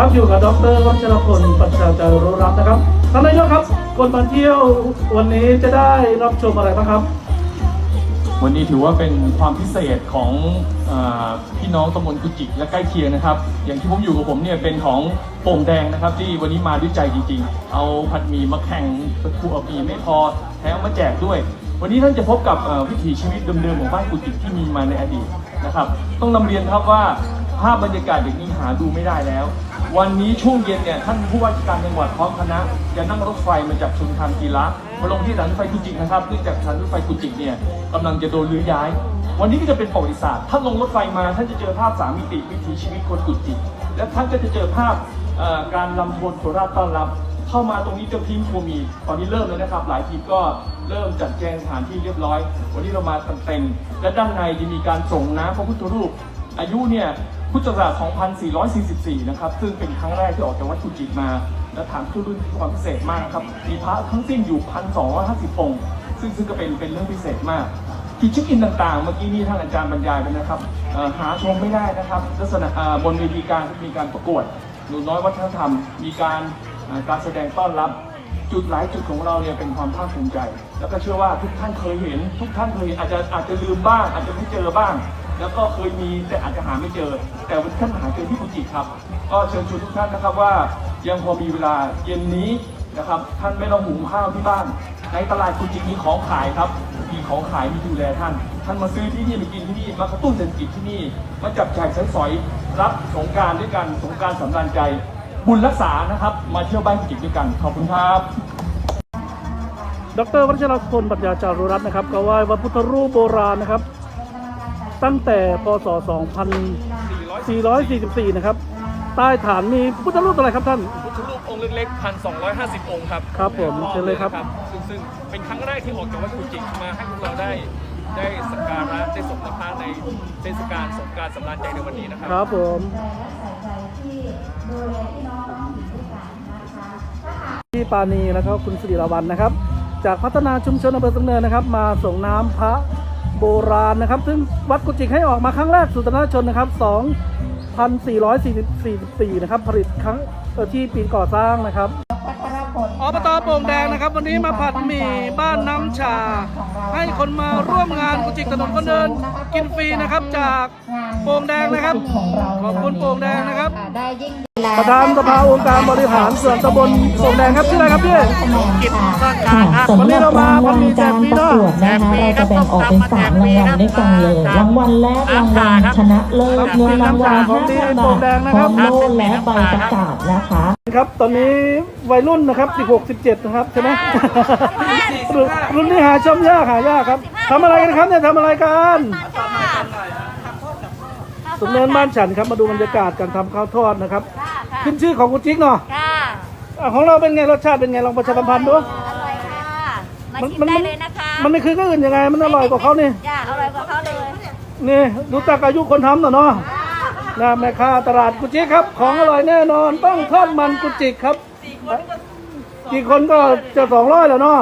ครับอยู่กับดรวัชรพลปัญชาจารุรัตน์นะครับท่านนายกครับคนมาเที่ยววันนี้จะได้รับชมอะไรบ้างครับ วันนี้ถือว่าเป็นความพิเศษของเออพี่น้องตำบลกุจิกและใกล้เคียงนะครับ อย่างที่ผมอยู่กับผมเนี่ยเป็นของโป่งแดงนะครับ ที่วันนี้มาด้วยใจจริง ๆ เอาผัดหมี่มาแข่งประคูเอาหมี่ไม่พอแถมมาแจกด้วย วันนี้ท่านจะพบกับเอ่อวิถีชีวิตเดิมๆของบ้านกุจิกที่มีมาในอดีตนะครับ ต้องนำเรียนครับว่าภาพบรรยากาศอย่างนี้หาดูไม่ได้แล้ว วันนี้ช่วงเย็นเนี่ยท่านผู้ว่าราชการจังหวัดพร้อมคณะจะนั่งรถไฟมาจากชุมทางกีฬามาลงที่สถานรถไฟกุจิกนะครับเนื่องจากสถานรถไฟกุจิกเนี่ยกำลังจะโดนรื้อย้าย วันนี้ก็จะเป็นประวัติศาสตร์ท่านลงรถไฟมาท่านจะเจอภาพสามมิติวิถีชีวิตคนกุจิกและท่านก็จะเจอภาพการลำโพนโคราชต้อนรับ เข้ามาตรงนี้เจ้าทีมโคมี ตอนนี้เริ่มแล้วนะครับ หลายทีมก็เริ่มจัดแจงสถานที่เรียบร้อย วันนี้เรามากันเต็มและด้านในจะมีการส่งน้ำพระพุทธรูปอายุเนี่ย พุทธศักราช 2444 นะครับ ซึ่งเป็นครั้งแรกที่ออกจากวัดกุจิตมา และฐานขึ้นรุ่นที่ความพิเศษมากครับ มีพระทั้งสิ้นอยู่ 1,250 องค์ ซึ่งซึ่งก็เป็นเป็นเรื่องพิเศษมากที่เช็คอินต่างๆ เมื่อกี้นี่ท่านอาจารย์บรรยายไปนะครับหาชมไม่ได้นะครับ ลักษณะบนเวทีการมีการประกวดหนูน้อยวัฒนธรรม มีการการแสดงต้อนรับจุดหลายจุดของเราเนี่ยเป็นความภาคภูมิใจ แล้วก็เชื่อว่าทุกท่านเคยเห็น ทุกท่านเคยอาจจะอาจจะลืมบ้าง อาจจะไม่เจอบ้าง แล้วก็เคยมีแต่อาจจะหาไม่เจอ แต่วันนี้ท่านหาเจอที่กุจิครับ ก็เชิญชวนทุกท่านนะครับว่ายังพอมีเวลาเย็นนี้นะครับท่านไม่ต้องหุงข้าวที่บ้าน ในตลาดกุจิมีของขายครับมีของขายมีดูแลท่าน ท่านมาซื้อที่นี่มากินที่นี่มากระตุ้นเศรษฐกิจที่นี่มาจับจ่ายใช้สอยรับสงการด้วยกันสงการสำราญใจ บุญรักษานะครับ มาเที่ยวบ้านกุจิด้วยกันขอบคุณครับดรวัชรพลปัญญาจารุรัตน์นะครับก็ว่าวัดพุทธรูปโบราณนะครับ ตั้งแต่พศ 2444 นะครับ ใต้ฐานมีพุทธรูปอะไรครับท่าน พุทธรูปองค์เล็กๆพันสองร้อยห้าสิบองค์ครับครับผมเชิญเลยครับ ซึ่งซึ่งเป็นครั้งแรกที่ออกจากวัดกุจิมาให้พวกเราได้ได้สักการะได้สมทบในเทศกาลสงกรารสำราญใจในวันนี้นะครัครับผมพี่ปานีแล้วก็คุณสิริรวันนะครับ จากพัฒนาชุมชนอำเภอสำเนินนะครับ มาส่งน้ำพระ โบราณนะครับ ซึ่งวัดกุจิกให้ออกมาครั้งแรกสุตนาชนนะครับ 2,444 นะครับ ผลิตครั้งที่ปีก่อสร้างนะครับ โป่งแดงนะครับ วันนี้มาผัดหมี่บ้านน้ำชา ให้คนมาร่วมงานกุจิกถนนคนเดินกินฟรีนะครับจากโป่งแดงนะครับขอบคุณโป่งแดงนะครับได้ยิ่งประธานสภาองค์การบริหารส่วนตำบลโป่งแดงครับชื่ออะไรครับพี่กิจสร้างค่ะการครับวันนี้สำหรับเรามารางวัลมีแจกากรฟรีประเนอะกวดนะคะเราจะแบ่งออกเป็นสามรางวัลด้วยกันเลยรางวัลแรกรางวัลชนะเลิศเงินรางวัล5,000บาทพร้อมโล่และใบประกาศนะคะ ครับ ตอนนี้วัยรุ่นนะครับ16 17นะครับใช่ไหมรุ่นรุ่นนี้หาชมยากหายากครับทำอะไรกันครับเนี่ยทำอะไรกันสมเนินบ้านฉันครับมาดูบรรยากาศการทำข้าวทอดนะครับ ขึ้นชื่อของคุณจิ๊กเนาะค่ะอะของเราเป็นไงรสชาติเป็นไงลองประชาสัมพันธ์ดูอร่อยค่ะมาชิมได้เลยนะคะมันไม่คือก็อื่นยังไง มันอร่อยกว่าเขานี่จ้าอร่อยกว่าเขาเลยนี่รู้จักอายุคนทำหน่อยเนาะ นะแม่ค้าตลาดกุจิกครับ ของอร่อยแน่นอนต้องทอดมันกุจิกครับกี่คนก็จะสองร้อยแล้วเนาะ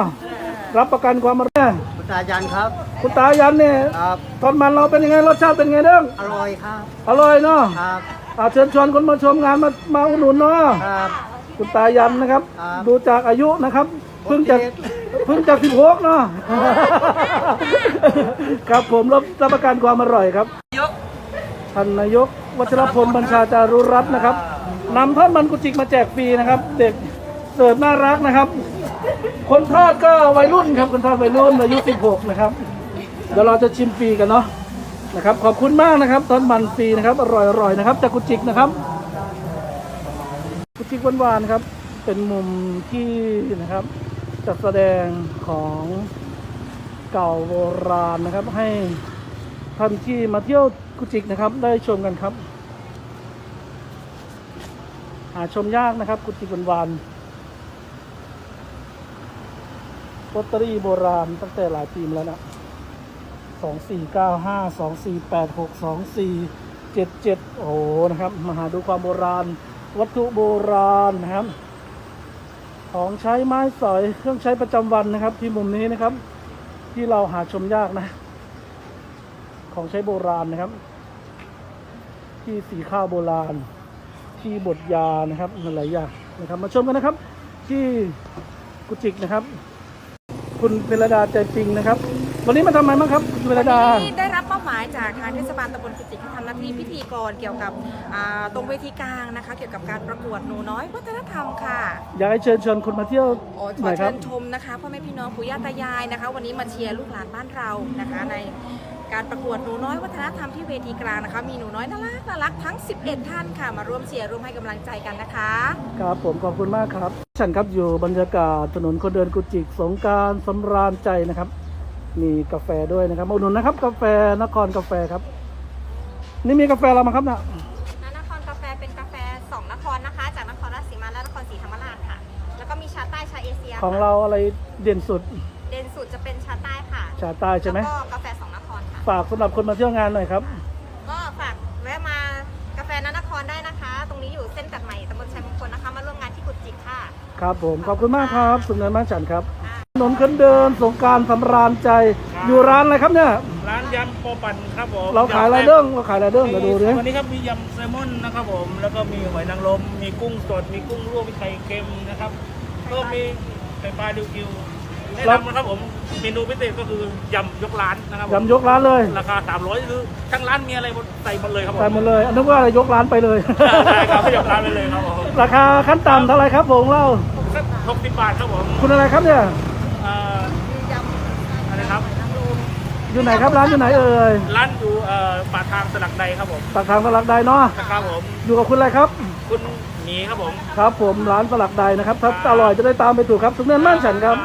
รับประกันความอร่อยคุณตายันครับคุณตายันเนี่ยครับทอดมันเราเป็นยังไงรสชาติเป็นไงเด้งอร่อยครับอร่อยเนาะครับอะเชิญชวนคนมาชมงานมามาอุดหนุนเนาะครับคุณตายันนะครับครับดูจากอายุนะครับเพิ่งจะโอเคเพิ่งจะสิบหกเนาะครับผมรับรับประกันความอร่อยครับท่านนายก วัชรพลบัญชาจารุรัตน์นะครับนำทอดมันกุจิกมาแจกฟรีนะครับ เด็กเสิร์ฟน่ารักนะครับ คนทอดก็วัยรุ่นครับคนทอดวัยรุ่นอายุ 16 นะครับ เดี๋ยวเราจะชิมฟรีกันเนาะนะครับ ขอบคุณมากนะครับทอดมันฟรีนะครับ อร่อยๆนะครับจากกุจิกนะครับกุจิกหวานๆครับ เป็นมุมที่นะครับจัดแสดงของเก่าโบราณนะครับให้ ท่านที่มาเที่ยวกุจิกนะครับ ได้ชมกันครับ หาชมยากนะครับกุจิกวันวานลอตเตอรี่โบราณตั้งแต่หลายปีมาแล้วนะสองสี่เก้าห้าสองสี่แปดหกสองสี่เจ็ดเจ็ดโอ้นะครับ มาหาดูความโบราณ วัตถุโบราณนะครับ ของใช้ไม้สอยเครื่องใช้ประจำวันนะครับ ที่มุมนี้นะครับ ที่เราหาชมยากนะ ของใช้โบราณนะครับ ที่สีข้าวโบราณธีบทยานะครับหลายอย่างนะครับ มาชมกันนะครับ ที่กุจิกนะครับ คุณเพลดาใจจริงนะครับ วันนี้มาทำอะไรบ้างครับคุณเพลดา วันนี้ได้รับมอบหมายจากทางเทศบาลตำบลกุจิกให้ทำหน้าที่พิธีกรเกี่ยวกับอ่าตรงเวทีกลางนะคะ เกี่ยวกับการประกวดหนูน้อยวัฒนธรรมค่ะ อยากให้เชิญชวนคนมาเที่ยวโอ้ขหอน่อยคเชิรับ ญชมนะคะพ่อแม่พี่น้องปู่ย่าตายายนะคะ วันนี้มาเชียร์ลูกหลานบ้านเรานะคะ ใน การประกวดหนูน้อยวัฒนธรรมที่เวทีกลางนะคะ มีหนูน้อยน่ารักน่ารักทั้ง 11 ท่านค่ะ มาร่วมเชียร์ร่วมให้กำลังใจกันนะคะ ครับผมขอบคุณมากครับฉันครับอยู่บรรยากาศถนนคนเดินกุจิกสงกรารสำราญใจนะครับ มีกาแฟด้วยนะครับมาอุดหนุนนะครับ กาแฟนครกาแฟครับ นี่มีกาแฟอะไรมาครับเนี่ยนครกาแฟเป็นกาแฟสองนครนะคะ จากนครราชสีมาและนครศรีธรรมราชค่ะ แล้วก็มีชาใต้ชาเอเชียของเราอะไรเด่นสุด เด่นสุดจะเป็นชาใต้ค่ะชาใต้ใช่ไหมแล้วก็ ฝากสำหรับคนมาเที่ยวงานหน่อยครับ ก็ฝากแวะมากาแฟนนครได้นะคะ ตรงนี้อยู่เส้นตัดใหม่ตำบลชัยมงคลนะคะ มาร่วมงานที่กุดจิกค่ะ ครับผมขอบคุณมากครับสุนทรบ้านฉันครับถนนคนเดินสงกรารสำราญใจอยู่ร้านอะไรครับเนี่ย ร้านยำโปปั่นครับผมเราขายอะไรเด้งเราขายอะไรเด้งเดี๋ยวดูดิวันนี้ครับมียำแซลมอนนะครับผม แล้วก็มีหอยนางรมมีกุ้งสด มีกุ้งลวกมีไข่เค็มนะครับ ก็มีไข่ปลาดิวกิว แนะนำนะครับผมเมนูพิเศษก็คือยำยกร้านนะครับผมยำยกร้านเลยราคา 300คือทั้งร้านมีอะไรหมดใส่หมดเลยครับผมใส่หมดเลยนึกว่าอะไรยกร้านไปเลยใช่ครับยกร้านไปเลยครับผมราคาขั้นต่ำเท่าไหรครับผมเล่าหกสิบบาทครับผมคุณอะไรครับเนี่ยเอ่ออะไรครับอยู่ไหนครับร้านอยู่ไหนเอ่ยร้านอยู่เอ่อปากทางสลักใดครับผมปากทางสลักใดเนาะนะครับผมอยู่กับคุณอะไรครับ คุณหมีครับผมครับผมร้านสลักใดนะครับถ้าอร่อยจะได้ตามไปถูกครับสุนเนินบ้านฉันครับ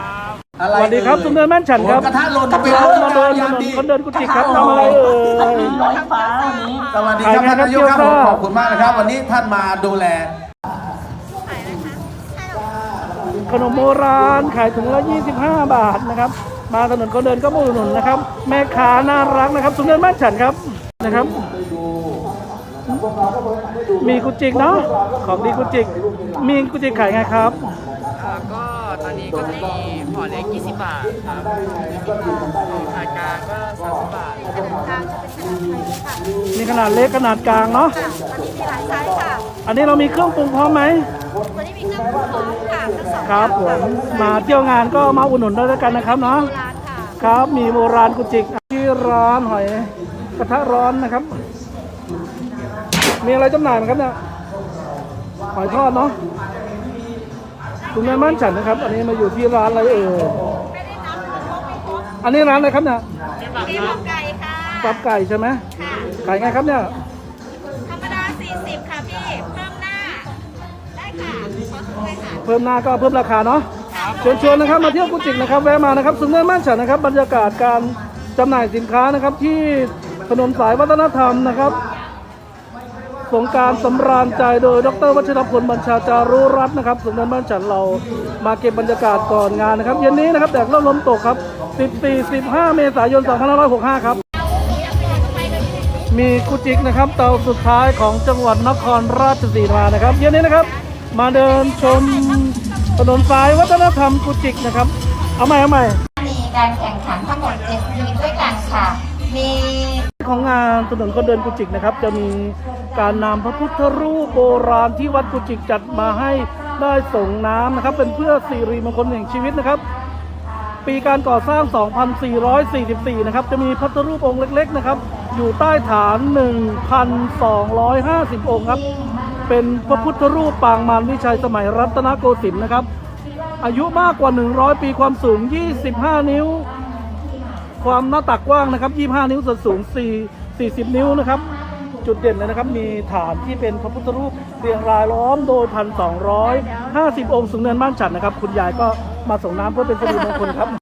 ครับสวัสดีครับสุนเนินบ้านฉันครับกระทะหล่นเราไปแล้วมาเดินถยานมนดีคนเดินกุฏิครับทำอะไรเอ่ยร้อยฟ้าวันนี้สวัสดีครับขายไงท่านนายกครับครับผมเกี๊ยวซ่าขอบคุณมากนะครับ วันนี้ท่านมาดูแลขนมโบราณขายถุงละ 25 บาทนะครับ มาถนนคนเดินก็มาอุดหนุนนะครับ แม่ค้าน่ารักนะครับสุนเนินบ้านฉันครับนะครับ มีกุจิกเนาะของดีกุจิก มีกุจิกขายไงครับอ่าก็ตอนนี้ก็จะมี ห่อเล็ก 20 บาทครับขายกลางก็ 30 บาทมีขนาดเล็กขนาดกลางเนาะวันนี้มีหลายไซส์ค่ะ อันนี้เรามีเครื่องปรุงพร้อมไหมวันนี้มีเครื่องปรุงพร้อมค่ะทั้งสองครับผอย่างมมาเที่ยวงานก็มาอุดหนุนได้แล้วกันนะครับเนาะโบราณค่ะ ครับ มีโบราณกุจิกที่ร้านหอยกระทะร้อนนะครับ มีอะไรจำหน่ายไหมครับเนี่ย หอยทอดเนาะ คุณแม่บ้านฉันนะครับ อันนี้มาอยู่ที่ร้านอะไรเอ่ยไม่ได้นับครบไม่ครบอันนี้ร้านอะไรครับเนี่ยมีหมกไก่ค่ะตับไก่ใช่ไหมค่ะขายไงครับเนี่ย ธรรมดา 40 ค่ะพี่ เพิ่มหน้า ได้ค่ะขอถุงเลยค่ะ เพิ่มหน้าก็เพิ่มราคาเนาะเชิญชวนนะครับมาเที่ยวกุจิกนะครับแวะมานะครับสุนเนินบ้านฉันนะครับ บรรยากาศการจำหน่ายสินค้านะครับที่ถนนสายวัฒนธรรมนะครับ สงการสำราญใจโดย ดรวัชรพลบัญชาจารุรัตน์นะครับสุนเนินบ้านฉันเรามาเก็บบรรยากาศก่อนงานนะครับ เย็นนี้นะครับแดดร่มลมตกครับ 14 15 เมษายน 2565 ครับ มีกุจิกนะครับ เตาสุดท้ายของจังหวัดนครราชสีมานะครับ เย็นนี้นะครับ มาเดินชมถนนสายวัฒนธรรมกุจิกนะครับ เอาใหม่เอาใหม่มีการแข่งขันทั้งหมด7ทีมด้วยกันค่ะ มี ของงานถนนคนเดินกุจิกนะครับ จะมีการนำพระพุทธรูปโบราณที่วัดกุจิกจัดมาให้ได้ส่งน้ำนะครับ เป็นเพื่อสิริมงคลแห่งชีวิตนะครับ ปีการก่อสร้าง 2444 นะครับ จะมีพระพุทธรูปองค์เล็ก ๆ นะครับ อยู่ใต้ฐาน 1,250 องค์ครับ เป็นพระพุทธรูปปางมารวิชัยสมัยรัตนโกสินทร์นะครับ อายุมากกว่า 100 ปีความสูง 25 นิ้ว ความหน้าตักกว้างนะครับ 25 นิ้วส่วนสูง 4 40 นิ้วนะครับ จุดเด่นเลยนะครับ มีฐานที่เป็นพระพุทธรูปเรียงรายล้อมโดย 1,250 องค์สูงเนินบ้านฉันนะครับ คุณยายก็มาส่งน้ำเพื่อเป็นสิริมงคลครับ